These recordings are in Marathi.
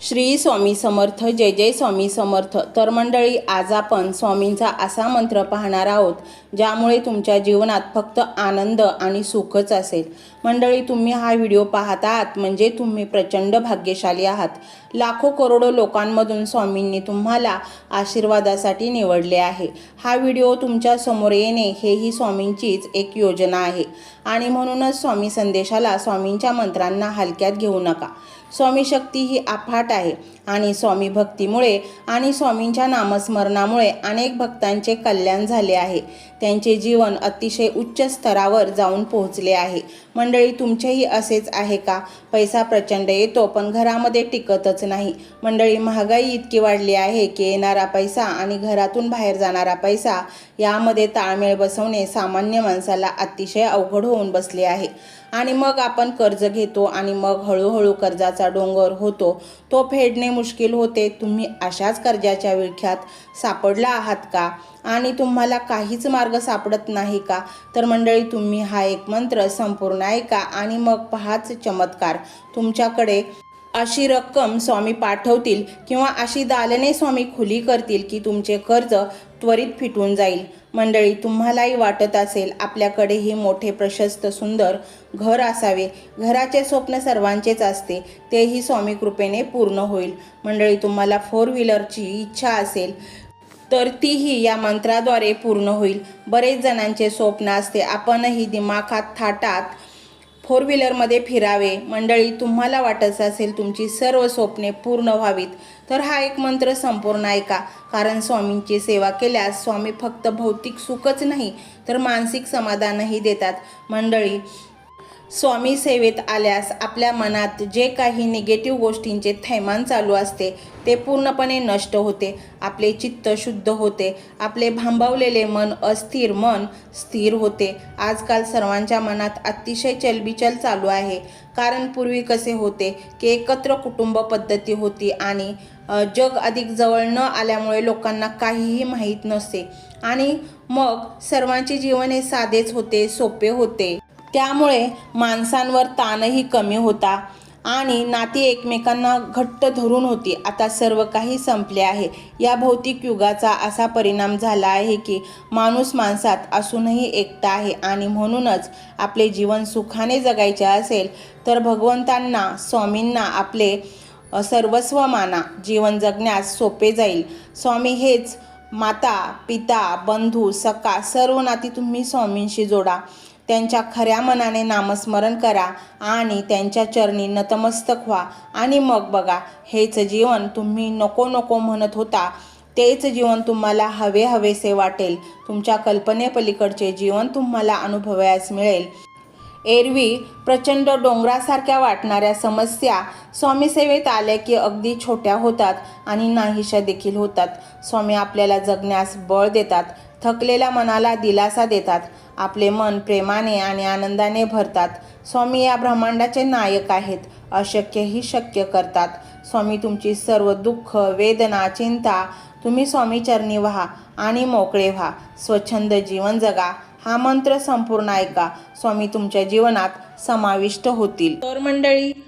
श्री स्वामी समर्थ जय जय स्वामी समर्थ. तर मंडळी आज आपण स्वामींचा असा मंत्र पाहणार आहोत ज्यामुळे तुमच्या जीवनात फक्त आनंद आणि सुखच असेल. मंडळी तुम्ही हा व्हिडिओ पाहत आहात म्हणजे तुम्ही प्रचंड भाग्यशाली आहात. लाखो करोडो लोकांमधून स्वामींनी तुम्हाला आशीर्वादासाठी निवडले आहे. हा व्हिडिओ तुमच्यासमोर येणे हेही स्वामींचीच एक योजना आहे. आणि म्हणूनच स्वामी संदेशाला स्वामींच्या मंत्रांना हलक्यात घेऊ नका. स्वामी शक्ती ही अफाट आहे आणि स्वामी भक्तीमुळे आणि स्वामींच्या नामस्मरणामुळे अनेक भक्तांचे कल्याण झाले आहे. त्यांचे जीवन अतिशय उच्च स्तरावर जाऊन पोहोचले आहे. मंडळी तुमचेही असेच आहे का? पैसा प्रचंड येतो पण घरामध्ये टिकतच नाही. मंडळी महागाई इतकी वाढली आहे की येणारा पैसा आणि घरातून बाहेर जाणारा पैसा यामध्ये ताळमेळ बसवणे सामान्य माणसाला अतिशय अवघड होऊन बसले आहे. आणि मग आपण कर्ज घेतो आणि मग हळूहळू कर्जाचा डोंगर होतो. तो फेडणे मुश्किल होते. तुम्ही अशाच कर्जाच्या विळख्यात सापडला आहात का? आणि तुम्हाला काहीच मार्ग सापडत नाही का? तर मंडळी तुम्ही हा एक मंत्र संपूर्ण ऐका आणि मग पहाच चमत्कार. तुमच्याकडे अशी रक्कम स्वामी पाठवतील किंवा अशी दालने स्वामी खुली करतील की तुमचे कर्ज त्वरित फिटून जाईल. मंडळी तुम्हालाही वाटत असेल आपल्याकडेही मोठे प्रशस्त सुंदर घर असावे. घराचे स्वप्न सर्वांचेच असते. तेही स्वामी कृपेने पूर्ण होईल. मंडळी तुम्हाला फोर व्हीलरची इच्छा असेल तर तीही या मंत्राद्वारे पूर्ण होईल. बरेच जणांचे स्वप्न असते. आपणही दिमाखात थाटात फोर व्हीलरमध्ये फिरावे. मंडळी तुम्हाला वाटत असेल तुमची सर्व स्वप्ने पूर्ण व्हावीत तर हा एक मंत्र संपूर्ण ऐका कारण स्वामींची सेवा केल्यास स्वामी फक्त भौतिक सुखच नाही तर मानसिक समाधानही देतात. मंडळी स्वामी सेवेत आल्यास आपल्या मनात जे काही निगेटिव्ह गोष्टींचे थैमान चालू असते ते पूर्णपणे नष्ट होते. आपले चित्त शुद्ध होते. आपले भांबावलेले मन अस्थिर मन स्थिर होते. आजकाल सर्वांच्या मनात अतिशय चलबिचल चालू आहे. कारण पूर्वी कसे होते की एकत्र कुटुंब पद्धती होती आणि जग अधिक जवळ न आल्यामुळे लोकांना काहीही माहीत नसते आणि मग सर्वांचे जीवन हे साधेच होते सोपे होते. त्यामुळे माणसांवर ताणही कमी होता आणि नाती एकमेकांना घट्ट धरून होती. आता सर्व काही संपले आहे. या भौतिक युगाचा असा परिणाम झाला आहे की माणूस माणसात असूनही एकटा आहे आणि म्हणूनच आपले जीवन सुखाने जगायचे असेल तर भगवंतांना स्वामींना आपले सर्वस्व माना जीवन जगण्यास सोपे जाईल. स्वामी हेच माता पिता बंधू सका सर्व नाती तुम्ही स्वामींशी जोडा. त्यांच्या खऱ्या मनाने नामस्मरण करा आणि त्यांच्या चरणी नतमस्तक व्हा. आणि मग बघा हेच जीवन तुम्ही नको नको म्हणत होता. तेच जीवन तुम्हाला हवे हवेसे वाटेल. तुमच्या कल्पनेपलीकडचे जीवन तुम्हाला अनुभवायस मिळेल. एरवी प्रचंड डोंगरासारख्या वाटणाऱ्या समस्या स्वामीसेवेत आल्या की अगदी छोट्या होतात आणि नाहीशा देखील होतात. स्वामी आपल्याला जगण्यास बळ देतात. थकलेल्या मनाला दिलासा देतात. आपले मन प्रेमाने आणि आनंदाने भरतात. स्वामी या ब्रह्मांडाचे नायक आहेत. अशक्यही शक्य करतात. स्वामी तुमची सर्व दुःख वेदना चिंता तुम्ही स्वामी चरणी व्हा आणि मोकळे व्हा. स्वच्छंद जीवन जगा. हा मंत्र संपूर्ण ऐका. स्वामी तुमच्या जीवनात समाविष्ट होतील. तर मंडळी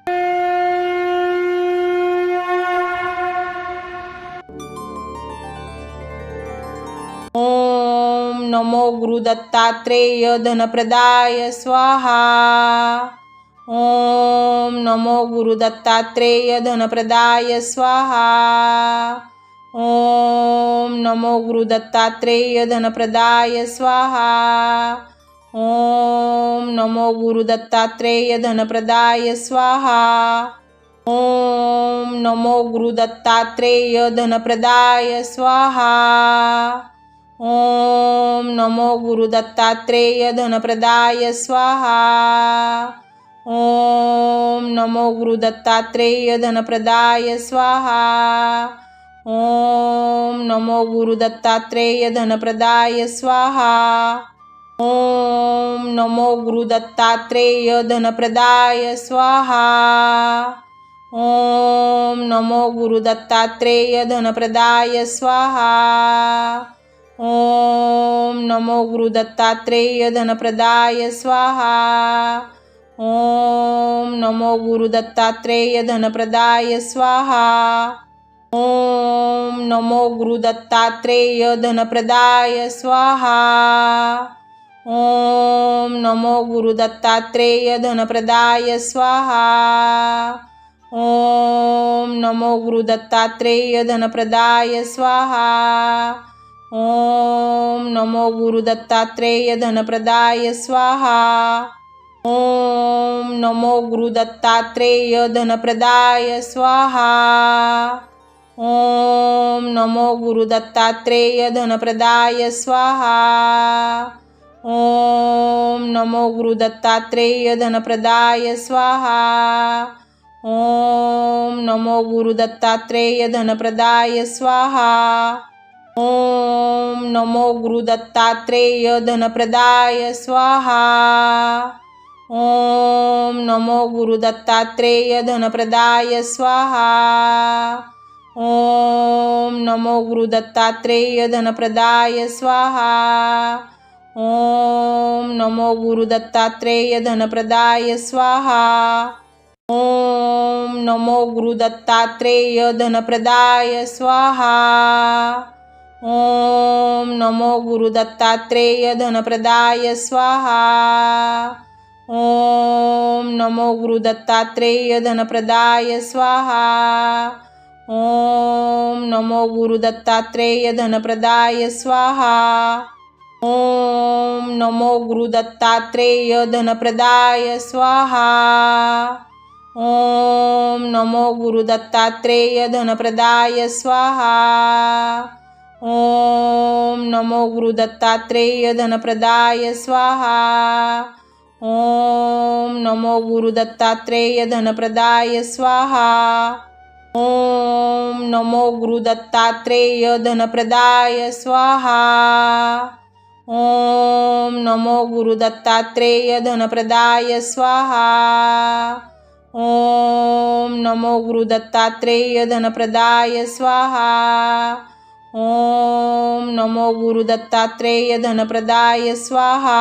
नमो गुरुदत्तात्रेय धनप्रदाय स्वाहा। ॐ नमो गुरुदत्तात्रेय धनप्रदाय स्वाहा। ॐ नमो गुरुदत्तात्रेय धनप्रदाय स्वाहा। ॐ नमो गुरुदत्तात्रेय धनप्रदाय स्वाहा। ॐ नमो गुरुदत्तात्रेय धनप्रदाय स्वाहा। ॐ नमो गुरुदत्तात्रेय धनप्रदाय स्वाहा। ॐ नमो गुरुदत्तात्रेय धनप्रदाय स्वाहा। ॐ नमो गुरुदत्तात्रेय धनप्रदाय स्वाहा। ॐ नमो गुरुदत्तात्रेय धनप्रदाय स्वाहा। ॐ नमो गुरुदत्तात्रेय धनप्रदाय स्वाहा। ओम नमो गुरुदत्तात्रेय धनप्रदाय स्वाहा। ओम नमो गुरुदत्तात्रेय धनप्रदाय स्वाहा। ओम नमो गुरुदत्तात्रेय धनप्रदाय स्वाहा। ओम नमो गुरुदत्तात्रेय धनप्रदाय स्वाहा। ओम नमो गुरुदत्तात्रेय धनप्रदाय स्वाहा। ॐ नमो गुरुदत्तात्रेय धनप्रदाय स्वाहा। ॐ नमो गुरुदत्तात्रेय धनप्रदाय स्वाहा। ॐ नमो गुरुदत्तात्रेय धनप्रदाय स्वाहा। ॐ नमो गुरुदत्तात्रेय धनप्रदाय स्वाहा। ॐ नमो गुरुदत्तात्रेय धनप्रदाय स्वाहा। ॐ नमो गुरुदत्तात्रेय धनप्रदाय स्वाहा। ॐ नमो गुरुदत्तात्रेय धनप्रदाय स्वाहा। ॐ नमो गुरुदत्तात्रेय धनप्रदाय स्वाहा। ॐ नमो गुरुदत्तात्रेय धनप्रदाय स्वाहा। ॐ नमो गुरुदत्तात्रेय धनप्रदाय स्वाहा। ॐ नमो गुरुदत्तात्रेय धनप्रदाय स्वाहा। ॐ नमो गुरुदत्तात्रेय धनप्रदाय स्वाहा। ॐ नमो गुरुदत्तात्रेय धनप्रदाय स्वाहा। ॐ नमो गुरुदत्तात्रेय धनप्रदाय स्वाहा। ॐ नमो गुरुदत्तात्रेय धनप्रदाय स्वाहा। ॐ नमो गुरुदत्तात्रेय धनप्रदाय स्वाहा। ॐ नमो गुरुदत्तात्रेय धनप्रदाय स्वाहा। ॐ नमो गुरुदत्तात्रेय धनप्रदाय स्वाहा। ॐ नमो गुरुदत्तात्रेय धनप्रदाय स्वाहा। ॐ नमो गुरुदत्तात्रेय धनप्रदाय स्वाहा। ॐ नमो गुरुदत्तात्रेय धनप्रदाय स्वाहा।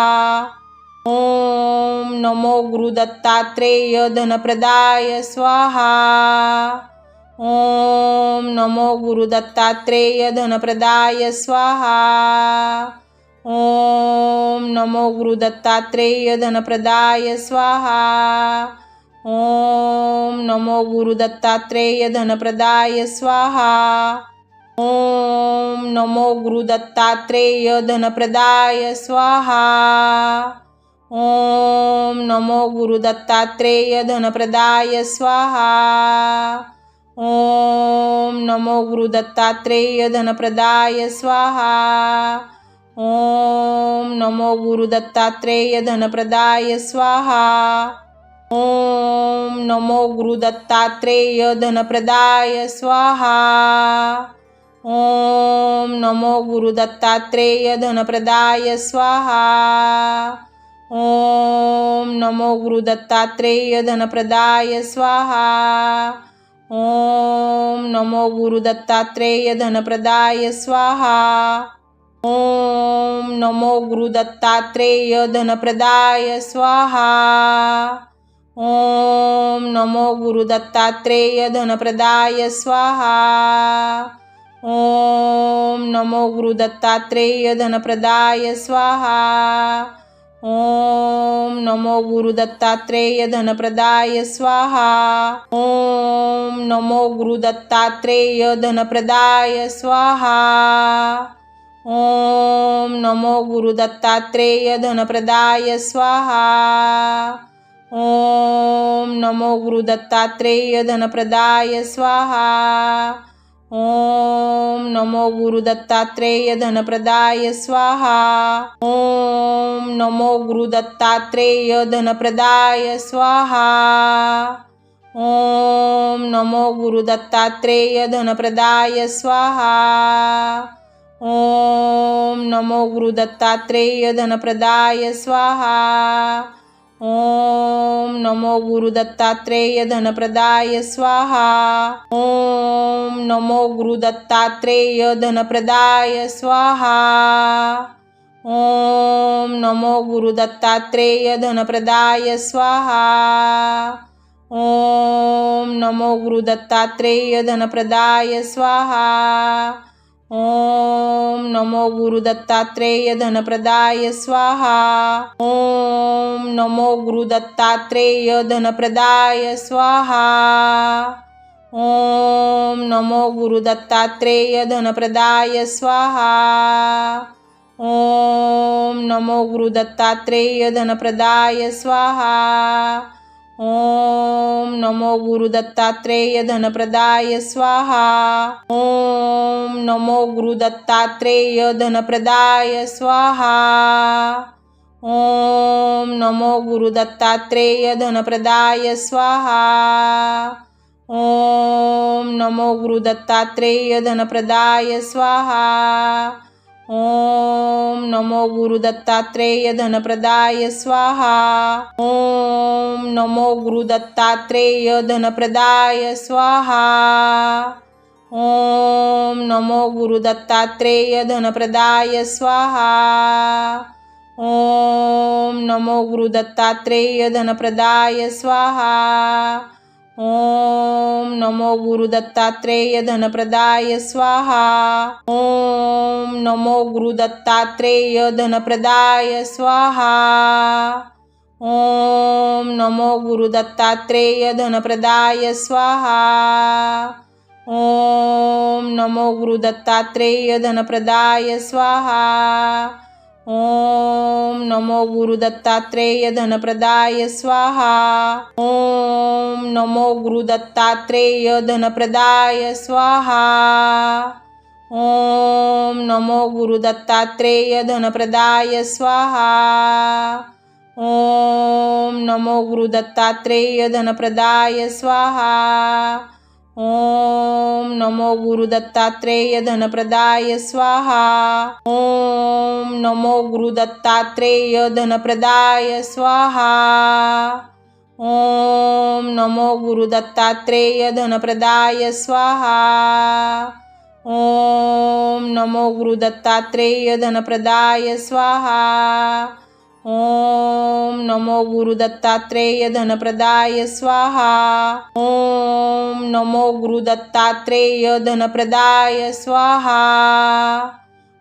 ॐ नमो गुरुदत्तात्रेय धनप्रदाय स्वाहा। ॐ नमो गुरुदत्तात्रेय धनप्रदाय स्वाहा। ॐ नमो गुरुदत्तात्रेय धनप्रदाय स्वाहा। ॐ नमो गुरुदत्तात्रेय धनप्रदाय स्वाहा। ॐ नमो गुरुदत्तात्रेय धनप्रदाय स्वाहा। ॐ नमो गुरुदत्तात्रेय धनप्रदाय स्वाहा। ॐ नमो गुरुदत्तात्रेय धनप्रदाय स्वाहा। ॐ नमो गुरुदत्तात्रेय धनप्रदाय स्वाहा। ॐ नमो गुरुदत्तात्रेय धनप्रदाय स्वाहा। ॐ नमो गुरुदत्तात्रेय धनप्रदाय स्वाहा। ॐ नमो गुरुदत्तात्रेय धनप्रदाय स्वाहा। ॐ नमो गुरुदत्तात्रेय धनप्रदाय स्वाहा। ॐ नमो गुरुदत्तात्रेय धनप्रदाय स्वाहा। ॐ नमो गुरुदत्तात्रेय धनप्रदाय स्वाहा। ॐ नमो गुरुदत्तात्रेय धनप्रदाय स्वाहा। ॐ नमो गुरुदत्तात्रेय धनप्रदाय स्वाहा। ॐ नमो गुरुदत्तात्रेय धनप्रदाय स्वाहा। ॐ नमो गुरुदत्तात्रेय धनप्रदाय स्वाहा। ॐ नमो गुरुदत्तात्रेय धनप्रदाय स्वाहा। ॐ नमो गुरुदत्तात्रेय धनप्रदाय स्वाहा। ॐ नमो गुरुदत्तात्रेय धनप्रदाय स्वाहा। ॐ नमो गुरुदत्तात्रेय धनप्रदाय स्वाहा। ॐ नमो गुरुदत्तात्रेय धनप्रदाय स्वाहा। ॐ नमो गुरुदत्तात्रेय धनप्रदाय स्वाहा। ॐ नमो गुरुदत्तात्रेय धनप्रदाय स्वाहा। ॐ नमो गुरुदत्तात्रेय धनप्रदाय स्वाहा। ॐ नमो गुरुदत्तात्रेय धनप्रदाय स्वाहा। ॐ नमो गुरुदत्तात्रेय धनप्रदाय स्वाहा। ॐ नमो गुरुदत्तात्रेय धनप्रदाय स्वाहा। ॐ नमो गुरुदत्तात्रेय धनप्रदाय स्वाहा। ॐ नमो गुरुदत्तात्रेय धनप्रदाय स्वाहा। ॐ नमो गुरुदत्तात्रेय धनप्रदाय स्वाहा। ॐ नमो गुरुदत्तात्रेय धनप्रदाय स्वाहा। ॐ नमो गुरुदत्तात्रेय धनप्रदाय स्वाहा। ॐ नमो गुरुदत्तात्रेय धनप्रदाय स्वाहा। ओम नमो गुरुदत्तात्रेय धनप्रदाय स्वाहा। ओम नमो गुरुदत्तात्रेय धनप्रदाय स्वाहा। ओम नमो गुरुदत्तात्रेय धनप्रदाय स्वाहा। ओम नमो गुरुदत्तात्रेय धनप्रदाय स्वाहा। ओम नमो गुरु दत्तात्रेय धनप्रदाय स्वाहा। ओम नमो गुरु दत्तात्रेय धनप्रदाय स्वाहा। ओम नमो गुरु दत्तात्रेय धनप्रदाय स्वाहा। ओम नमो गुरु दत्तात्रेय धनप्रदाय स्वाहा। ओम ॐ नमो गुरुदत्तात्रेय धनप्रदाय स्वाहा। ॐ नमो गुरुदत्तात्रेय धनप्रदाय स्वाहा। ॐ नमो गुरुदत्तात्रेय धनप्रदाय स्वाहा। ॐ नमो गुरुदत्तात्रेय धनप्रदाय स्वाहा। ॐ नमो गुरुदत्तात्रेय धनप्रदाय स्वाहा। ॐ नमो गुरुदत्तात्रेय धनप्रदाय स्वाहा। ॐ नमो गुरुदत्तात्रेय धनप्रदाय स्वाहा। ॐ नमो गुरुदत्तात्रेय धनप्रदाय स्वाहा। ॐ नमो गुरुदत्तात्रेय धनप्रदाय स्वाहा। ॐ नमो गुरुदत्तात्रेय धनप्रदाय स्वाहा।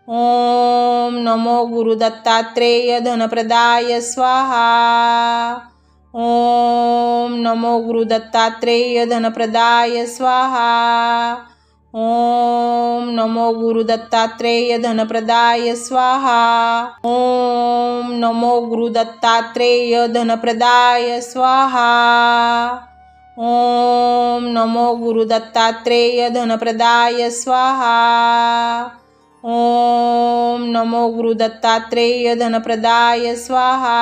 ॐ नमो गुरुदत्तात्रेय धनप्रदाय स्वाहा। ॐ नमो गुरुदत्तात्रेय धनप्रदाय स्वाहा। ॐ नमो गुरुदत्तात्रेय धनप्रदाय स्वाहा। ॐ नमो गुरुदत्तात्रेय धनप्रदाय स्वाहा। ॐ नमो गुरुदत्तात्रेय धनप्रदाय स्वाहा। ॐ नमो गुरुदत्तात्रेय धनप्रदाय स्वाहा।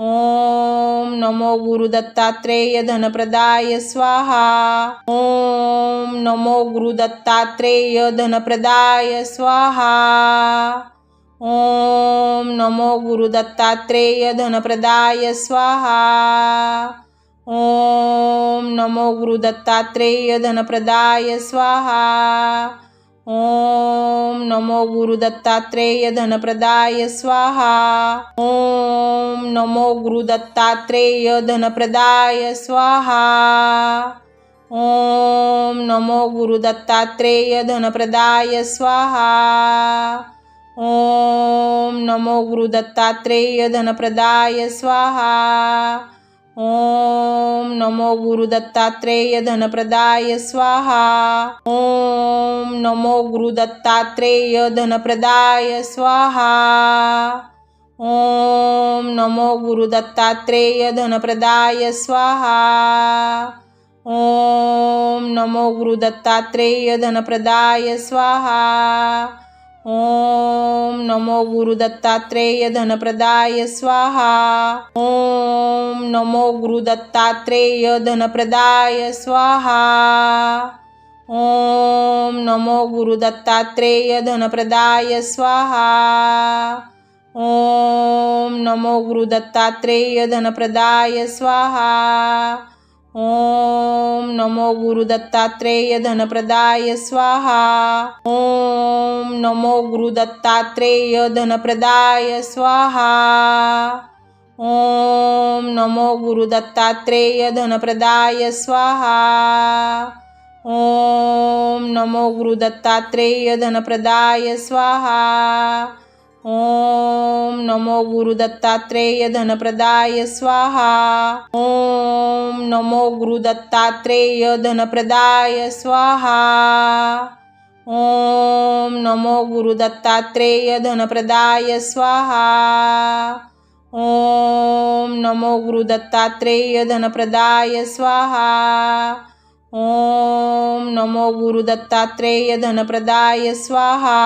ॐ नमो गुरुदत्तात्रेय धनप्रदाय स्वाहा। ॐ नमो गुरुदत्तात्रेय धनप्रदाय स्वाहा। ॐ नमो गुरुदत्तात्रेय धनप्रदाय स्वाहा। ॐ नमो गुरुदत्तात्रेय धनप्रदाय स्वाहा। ॐ नमो गुरुदत्तात्रेय धनप्रदाय स्वाहा। ॐ नमो गुरुदत्तात्रेय धनप्रदाय स्वाहा। ओम नमो गुरुदत्तात्रेय धनप्रदाय स्वाहा। ओम नमो गुरुदत्तात्रेय धनप्रदाय स्वाहा। ओम नमो गुरुदत्तात्रेय धनप्रदाय स्वाहा। ओम नमो गुरुदत्तात्रेय धनप्रदाय स्वाहा। ओम नमो गुरुदत्तात्रेय धनप्रदाय स्वाहा। ओम नमो गुरुदत्तात्रेय धनप्रदाय स्वाहा। ओम नमो गुरुदत्तात्रेय धनप्रदाय स्वाहा। ओम नमो गुरुदत्तात्रेय धनप्रदाय स्वाहा। ओम नमो गुरुदत्तात्रेय धनप्रदाय स्वाहा। ओम नमो गुरुदत्तात्रेय धनप्रदाय स्वाहा। ओम नमो गुरुदत्तात्रेय धनप्रदाय स्वाहा. ओम नमो गुरुदत्तात्रेय धनप्रदाय स्वाहा. ओम नमो गुरुदत्तात्रेय धनप्रदाय स्वाहा. ओम नमो गुरुदत्तात्रेय धनप्रदाय स्वाहा. ओम नमो गुरुदत्तात्रेय धनप्रदाय स्वाहा। ओम नमो गुरुदत्तात्रेय धनप्रदाय स्वाहा। ओम नमो गुरुदत्तात्रेय धनप्रदाय स्वाहा। ओम नमो गुरुदत्तात्रेय धनप्रदाय स्वाहा। ओम नमो गुरुदत्तात्रेय धनप्रदाय स्वाहा।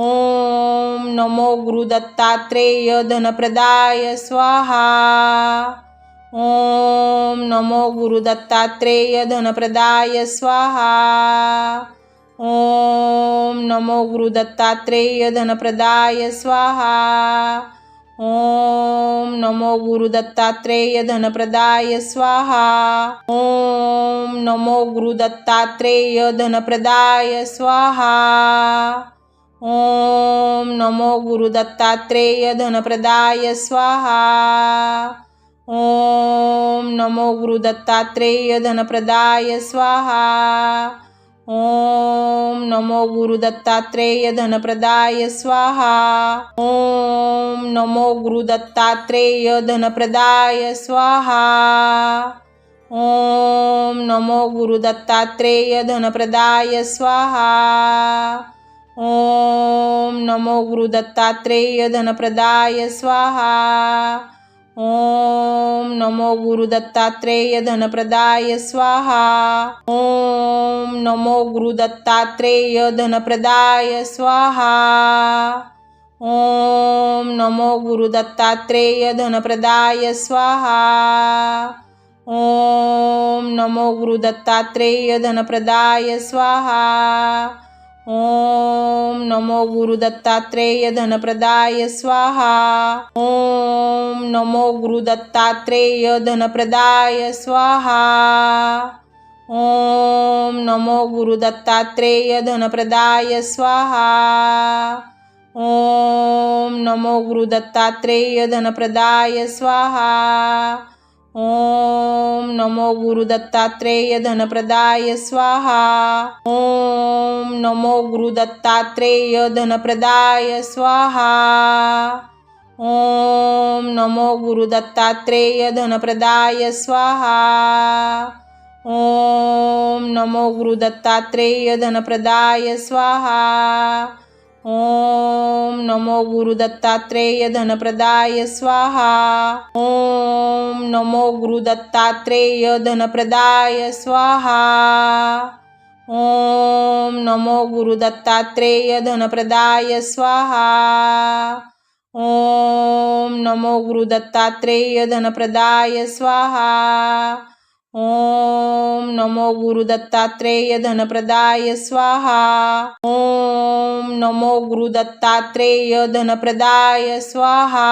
ओम नमो गुरुदत्तात्रेय धनप्रदाय स्वाहा। ओम नमो गुरुदत्तात्रेय धनप्रदाय स्वाहा। ओम नमो गुरुदत्तात्रेय धनप्रदाय स्वाहा। ओम नमो गुरुदत्तात्रेय धनप्रदाय स्वाहा। ओम नमो गुरुदत्तात्रेय धनप्रदाय स्वाहा। ओम नमो गुरुदत्तात्रेय धनप्रदाय स्वाहा। ओम नमो गुरुदत्तात्रेय धनप्रदाय स्वाहा। ओम नमो गुरुदत्तात्रेय धनप्रदाय स्वाहा। ओम नमो गुरुदत्तात्रेय धनप्रदाय स्वाहा। ओम नमो गुरुदत्तात्रेय धनप्रदाय स्वाहा। ओम नमो गुरुदत्तात्रेय धनप्रदाय स्वाहा। ओम नमो गुरुदत्तात्रेय धनप्रदाय स्वाहा। ओम नमो गुरुदत्तात्रेय धनप्रदाय स्वाहा। ओम नमो गुरुदत्तात्रेय धनप्रदाय स्वाहा। ओम नमो गुरुदत्तात्रेय धनप्रदाय स्वाहा। ओम नमो गुरुदत्तात्रेय धनप्रदाय स्वाहा। ओम नमो गुरुदत्तात्रेय धनप्रदाय स्वाहा। ओम नमो गुरुदत्तात्रेय धनप्रदाय स्वाहा। ओम नमो गुरुदत्तात्रेय धनप्रदाय स्वाहा। ओम नमो गुरुदत्तात्रेय धनप्रदाय स्वाहा। ओम नमो गुरुदत्तात्रेय धनप्रदाय स्वाहा। ओम नमो गुरुदत्तात्रेय धनप्रदाय स्वाहा। ओम नमो गुरुदत्तात्रेय धनप्रदाय स्वाहा। ओम नमो गुरुदत्तात्रेय धनप्रदाय स्वाहा। ओम नमो गुरुदत्तात्रेय धनप्रदाय स्वाहा। ओम नमो गुरुदत्तात्रेय धनप्रदाय स्वाहा। ओम नमो गुरुदत्तात्रेय धनप्रदाय स्वाहा। ओम नमो गुरुदत्तात्रेय धनप्रदाय स्वाहा। ओम नमो गुरुदत्तात्रेय धनप्रदाय स्वाहा।